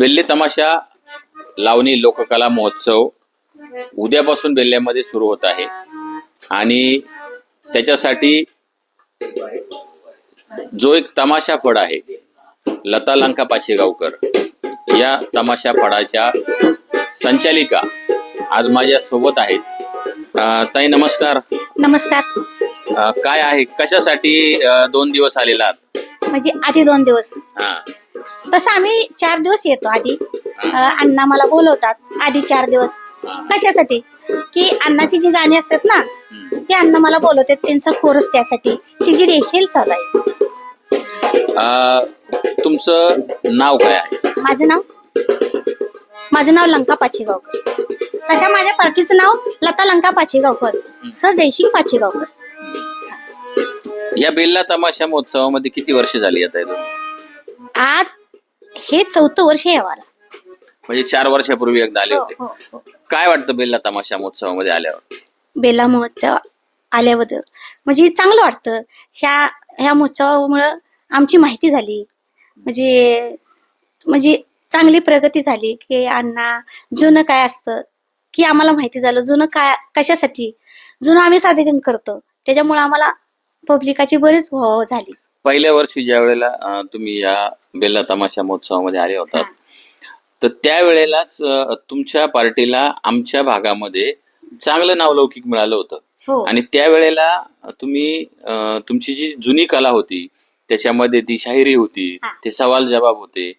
बेल्ले तमाशा लावणी लोककला महोत्सव उद्यापासून बेल्ल्यामध्ये सुरू होत आहे. आणि त्याच्यासाठी जो एक तमाशा फड आहे लता लंका पाचेगावकर या तमाशा फडाच्या संचालिका आज माझ्या सोबत आहेत ताई नमस्कार. नमस्कार. काय आहे? कशासाठी दोन दिवस आलेला आहात? म्हणजे आधी दोन दिवस. हा. तसं आम्ही चार दिवस येतो आधी. अण्णा मला बोलवतात आधी चार दिवस. कशासाठी? की अण्णाची जी गाणी असतात ना. ते अण्णा मला बोलवतात त्यांचा कोरस त्यासाठी. तिची रेशेल चालू आहे. अं, तुमचं नाव काय आहे? माझं नाव? माझं नाव लंका पाचेगावकर. तशा माझ्या पार्टीचं नाव लता लंका पाचेगावकर स जयसिंग पाचेगावकर. या बेल्ला तमाशा महोत्सवामध्ये किती वर्ष झाली आता आज हे चौथं वर्ष आहे आम्हाला. म्हणजे चार वर्षापूर्वी एकदा आले हो, होते. हो, हो. काय वाटतं बेल्ला तमाशा महोत्सवामध्ये आल्यावर? बेला महोत्सव आल्याबद्दल. म्हणजे चांगलं वाटतं. ह्या ह्या महोत्सवामुळं आमची माहिती झाली. म्हणजे म्हणजे चांगली प्रगती झाली की अण्णा जुनं काय असतं की आम्हाला माहिती झालं जुनं काय कशासाठी? जुनं आम्ही सादरीकरण करतो. त्याच्यामुळे आम्हाला पब्लिकाची बरीच वाह झाली. पहिल्या वर्षी ज्या वेळेला तुम्ही या बेल्ला तमाशा महोत्सवामध्ये आले होतात तर त्यावेळेलाच तुमच्या पार्टीला आमच्या भागामध्ये चांगलं नावलौकिक मिळालं होतं. हो. आणि त्यावेळेला तुम्ही तुमची जी जुनी कला होती त्याच्यामध्ये ती शाहिरी होती. ते सवाल जबाब होते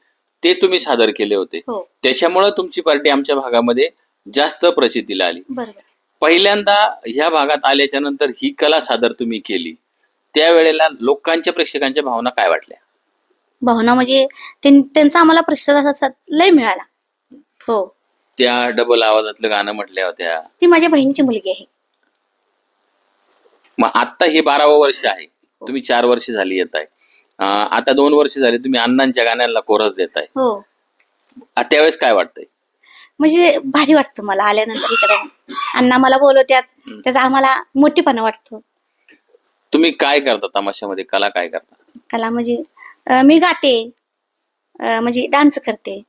ते तुम्ही सादर केले होते. हो. त्याच्यामुळं तुमची पार्टी आमच्या भागामध्ये जास्त प्रसिद्धीला आली. पहिल्यांदा ह्या भागात आल्याच्यानंतर ही कला सादर तुम्ही केली. त्यावेळेला लोकांच्या प्रेक्षकांच्या भावना काय वाटल्या? भावना म्हणजे त्यां- त्यांचा आम्हाला प्रतिसाद असा लय मिळाला. हो. त्या डबल आवाजातलं गाणं म्हटल्या होत्या. ती माझ्या बहिणीची मुलगी आहे. मग आता हे बारावं वर्ष आहे. तुम्ही चार वर्ष झाली येत आहे. अं, आता दोन वर्ष झाली तुम्ही अण्णांच्या गाण्यांना कोरस देताय हो. आ, त्यावेळेस काय वाटतंय? म्हणजे भारी वाटतं मला आल्यानंतर इकडे. अण्णा मला बोलवत्यात. त्याचा आम्हाला मोठेपणा वाटतो. तुम्ही काय करता तमाशामध्ये? कला काय करता? कला म्हणजे अं, मी गाते. अं, म्हणजे डान्स करते.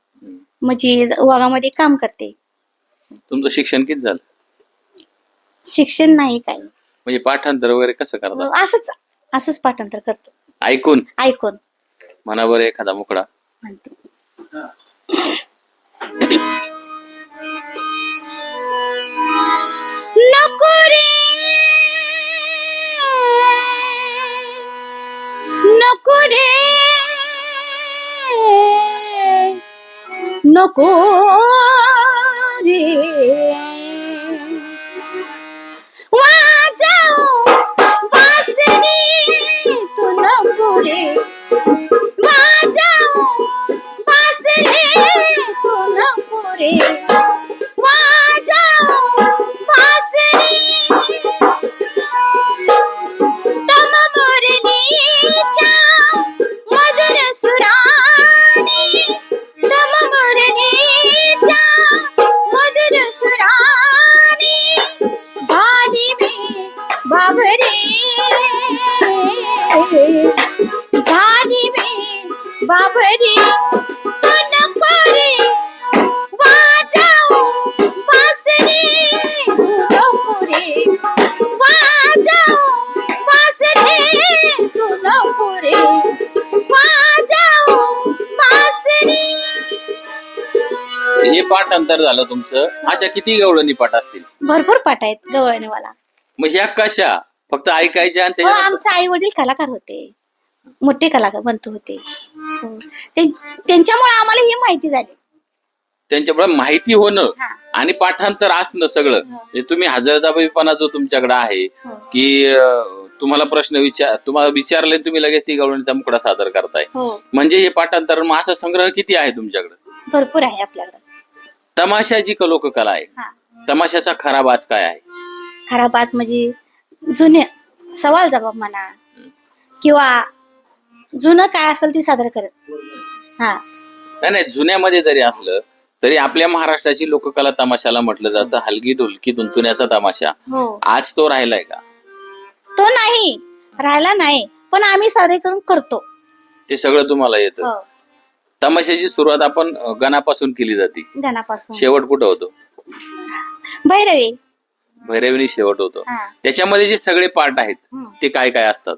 म्हणजे वाघामध्ये काम करते. तुमचं शिक्षण किती झालं? शिक्षण नाही काही. म्हणजे पाठांतर वगैरे कसं करता? असंच असंच पाठांतर करतो. ऐकून? ऐकून. बरं एखादा मुकडा? म्हणते. हे पाठांतर झालं तुमचं. अशा किती गवळणी पाठ असतील? भरपूर पाठ आहेत गवळणीवाला. मग ह्या कशा? फक्त ऐकायच्या आणि हो त्याच्यानंतर आमचे आई वडील कलाकार होते. मोठे कलाकार बनतो होते. त्यांच्यामुळे आम्हाला ही माहिती झाली. त्यांच्यामुळे माहिती होणं हा. आणि पाठांतर असणं सगळं. हो. हे तुम्ही हजरदाबाईपणा जो तुमच्याकडे आहे हो. की अं, तुम्हाला प्रश्न विचार तुम्हाला विचारले तुम्ही लगेच ती गवळणीचा मुकडा सादर करताय. हो. म्हणजे हे पाठांतर मग असा संग्रह किती आहे तुमच्याकडे? भरपूर आहे आपल्याकडे. तमाशा जी क- लोककला आहे हा. तमाशाचा खरा बाज काय आहे? खराब आज म्हणजे जुने सवाल जबाब म्हणा किंवा जुनं काय असेल ती सादर करत. हा. नाही नाही जुन्यामध्ये जरी असलं तरी आपल्या महाराष्ट्राची लोककला तमाशाला म्हटलं जातं हलगी ढोलकी तुंतुण्याचा तमाशा. हो. आज तो राहिलाय का? तो नाही. राहिला नाही. पण आम्ही सादरीकरण करतो. ते सगळं तुम्हाला येतं. हो. तमाशाची सुरुवात आपण अ, गणापासून केली जाते. गाण्यापासून शेवट कुठं होतो? भैरवी. भैरविनी शेवट होतो. हा. त्याच्यामध्ये जे सगळे पार्ट आहेत हम्म. ते काय काय असतात?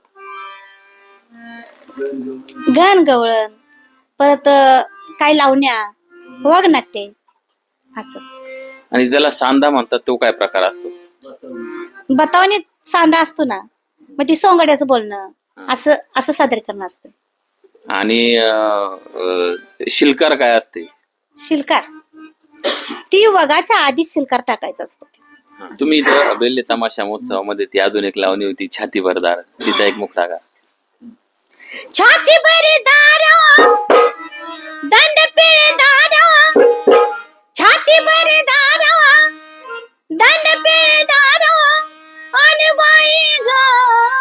गण गवळण परत काय लावण्या वगनाट्य असं. आणि ज्याला सांदा म्हणतात तो काय प्रकार असतो? बतावणी सांदा असतो ना मग ती सोंगड्याचं बोलणं असं असं सादरीकरण असतं. आणि अ, अ, शिलकार काय असते? शिलकार. ती वगाच्या आधीच शिलकार टाकायचा असतो. तुम्ही इथं बेल्ले तमाशा महोत्सवामध्ये ती अजून एक लावणी होती छाती भरदार तिचा एक मुख टाका छाती भरी दारा दंड पिळे दारा छाती भरी दारा दंड पिळे दारा आणि बाई ग।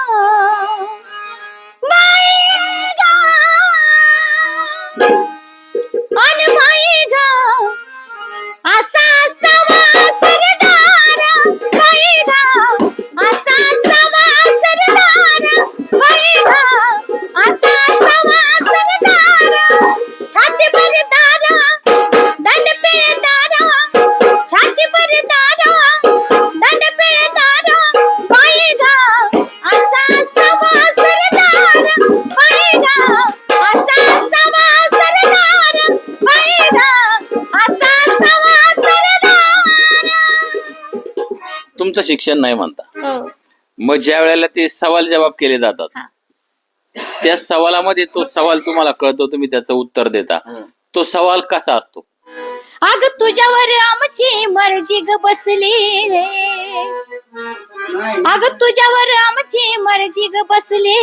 तुमचं शिक्षण नाही म्हणता. हो. मग ज्या वेळेला ते सवाल जवाब केले जातात. त्या सवालामध्ये तो सवाल तुम्हाला कळतो तुम्ही त्याचं उत्तर देता. तो सवाल कसा असतो? अग तुझ्यावर आमची मर्जी ग बसली अग तुझ्यावर आमची मर्जी ग बसली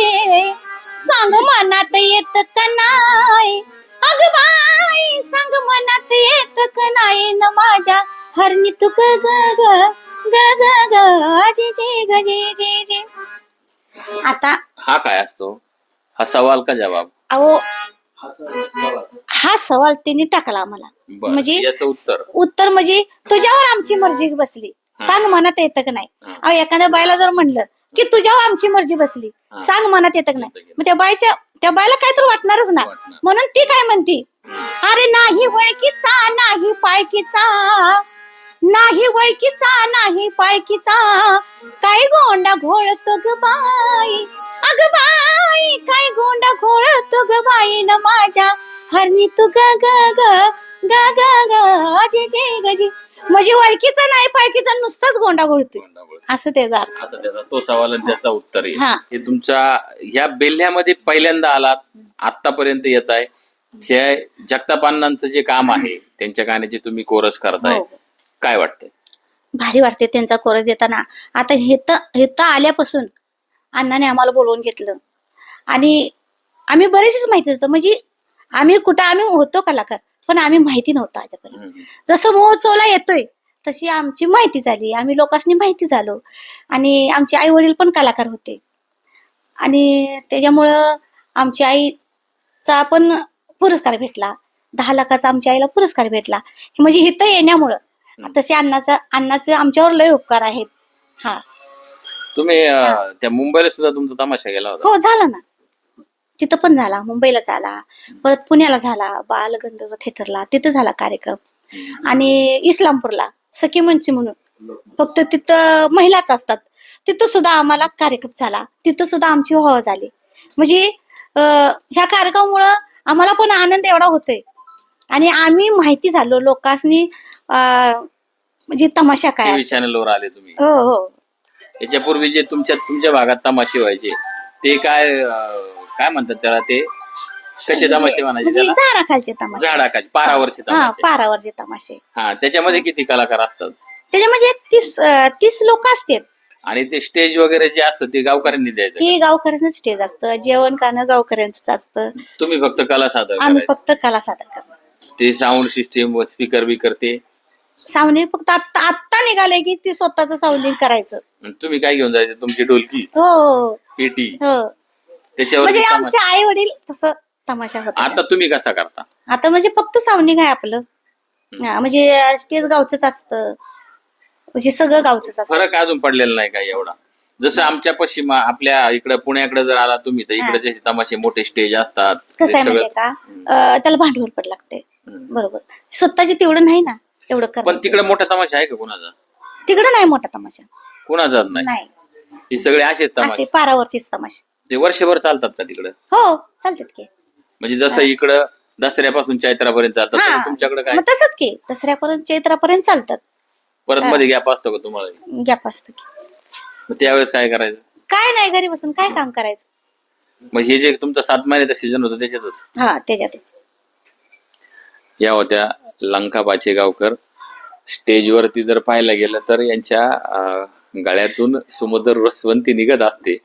सांग मनात येत का नाही. अग बाई सांग मनात येत का नाही न माझ्या हरणी तू ग. ग ग ग जे जे ग जे जे जे. आता हा काय असतो? हा सवाल का जवाब? अहो हा सवाल. त्यांनी टाकला आम्हाला. बरं, म्हणजे याचं उत्तर. उत्तर म्हणजे तुझ्यावर आमची मर्जी बसली. सांग मनात येतं का नाही. अहो एखाद्या बायला जर म्हणलं की तुझ्यावर आमची मर्जी बसली. सांग मनात येतं का नाही. मग त्या बायच्या त्या बायला काय तर वाटणारच ना. वाटणार. म्हणून ती काय म्हणती? अरे नाही वळकीचा नाही पाळकीचा नाही वळकीचा नाही पाळकीचा काय गोंडा घोळतो ग बाई? अग बाई काय गोंडा घोळतो ग बाई न माझ्या? हरणी तू ग ग ग ग ग ग जे जे ग जे. म्हणजे वळकीचा नाही पाळकीचा नुसताच गोंडा घोळतोय. असं त्याचा अर्थ. आता त्याचा तो सवाल आणि त्याचा उत्तर आहे हा. हे तुमच्या ह्या बेल्ह्यामध्ये पहिल्यांदा आलात आतापर्यंत येत आहे हे जगतापांनांचं जे काम आहे त्यांच्या गाण्याचे तुम्ही कोरस करताय. हो. काय वाटतंय? भारी वाटते त्यांचा कोरस देताना. आता हे तर हे तर आल्यापासून अण्णाने आम्हाला बोलवून घेतलं. आणि आम्ही बरेचशीच माहिती होतं म्हणजे आम्ही कुठं आम्ही होतो कलाकार पण आम्ही माहिती नव्हतं आतापर्यंत. जसं महोत्सवला येतोय तशी आमची माहिती झाली. आम्ही लोकांनी माहिती झालो. आणि आमचे आई वडील पण कलाकार होते. आणि त्याच्यामुळं आमची आईचा पण पुरस्कार भेटला. दहा लाखाचा आमच्या आईला पुरस्कार भेटला. हे म्हणजे इथं येण्यामुळं. तसे अण्णाचा अण्णाचे आमच्यावर लय उपकार आहेत. हा. तुम्ही अं, त्या मुंबईला सुद्धा तुमचा तमाशा गेला होता. हो झाला ना. तिथं पण झाला मुंबईला झाला परत पुण्याला झाला बालगंधर्व थिएटरला तिथं झाला कार्यक्रम. आणि इस्लामपूरला सखी मंची म्हणून. फक्त तिथं महिलाच असतात. तिथं सुद्धा आम्हाला कार्यक्रम झाला. तिथं सुद्धा आमची वाह झाली. म्हणजे अं, ह्या कार्यक्रमामुळं आम्हाला पण आनंद एवढा होतोय. आणि आम्ही माहिती झालो लोकांनी म्हणजे तमाशा काय टीव्ही असतो. चॅनलवर आले तुम्ही. हो हो. याच्यापूर्वी जे तुमच्या तुमच्या भागात तमाशे व्हायचे ते काय अं, काय म्हणतात त्याला ते? कसे तमाशे म्हणायचे म्हणजे त्याला? झाडाखालचे तमाशे. झाडाखाली पारावरचे हा तमाशे. पारावरचे तमाशे. हा त्याच्यामध्ये किती कलाकार असतात? त्याच्यामध्ये तीस अं, तीस लोक असतात. आणि ते स्टेज वगैरे जे असतं ते गावकऱ्यांनी द्यायचं ते गावकऱ्यांचं स्टेज असतं जेवण खाणं गावकऱ्यांचंच असतं. तुम्ही फक्त कला सादर आम्ही करायचं. फक्त कला सादर करतो. ते साऊंड सिस्टीम स्पीकर बी करते सावने फक्त आत्ता आत्ता निघाले की ते स्वतःच सावलिंग करायचं. आणि तुम्ही काय घेऊन जायचं? तुमची ढोलकी हो. हो पेटी? हो. त्याच्यावर म्हणजे आमचे आई वडील तसं तमाशा होता आता तुम्ही कसा करता? आता म्हणजे फक्त सावनिंग आहे आपलं? हा, म्हणजे स्टेज गावचंच असतं. म्हणजे सगळं गावचंच असतं. फरक अजून पडलेला नाही काय एवढा? जसं आमच्या पश्चिम आपल्या इकडे पुण्याकडे जर आला तुम्ही तर इकडे जसे तमाशे मोठे स्टेज असतात कसं आहे माहितीये का? अं, त्याला भांडवल पण लागते हम्म. बरोबर. स्वतःचे तेवढं नाही ना? एवढं पण तिकडे मोठा तमाशा आहे का कोणाचा? तिकडं नाही मोठा तमाशा. कोणाचाच नाही? नाही. हे सगळे असेच असे तमाशे. पारावरचेच तमाशा. ते वर्षभर चालतात का तिकडे? हो चालतात की. म्हणजे जसं इकडं दसऱ्यापासून चैत्रापर्यंत चालतात तसं तुमच्याकडे काय? मग तसंच की दसऱ्यापर्यंत चैत्रापर्यंत चालतात. परत मध्ये गॅप असतो का तुम्हाला? गॅप असतो की. मग त्यावेळेस काय करायचं? काय नाही घरी बसून काय काम करायचं? मग हे जे तुमचं सात महिन्याचं सीझन होतं त्याच्यातच? हा त्याच्यातच. या होत्या. लंका पाचेगावकर स्टेजवरती जर पाहायला गेलं तर यांच्या गळ्यातून सुमधुर रसवंती निघत असते.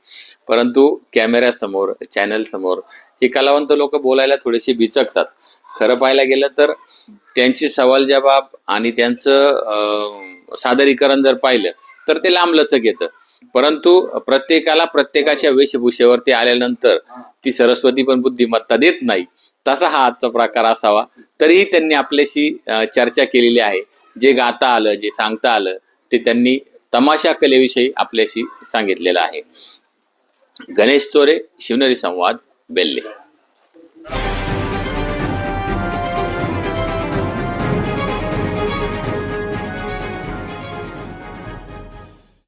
परंतु कॅमेऱ्यासमोर चॅनल समोर हे कलावंत लोक बोलायला थोडेसे बिचकतात. खरं पाहायला गेलं तर त्यांची सवाल जबाब आणि त्यांचं सादरीकरण जर पाहिलं तर ते लांबलचक येतं. परंतु प्रत्येकाला प्रत्येकाच्या वेशभूषेवरती आल्यानंतर ती सरस्वती पण बुद्धिमत्ता देत नाही. तसा हा आजचा प्रकार असावा. तरीही त्यांनी आपल्याशी चर्चा केलेली आहे. जे गाता आलं जे सांगता आलं ते त्यांनी तमाशा कलेविषयी आपल्याशी सांगितलेलं आहे. गणेश चोरे शिवनेरी संवाद बेल्ले.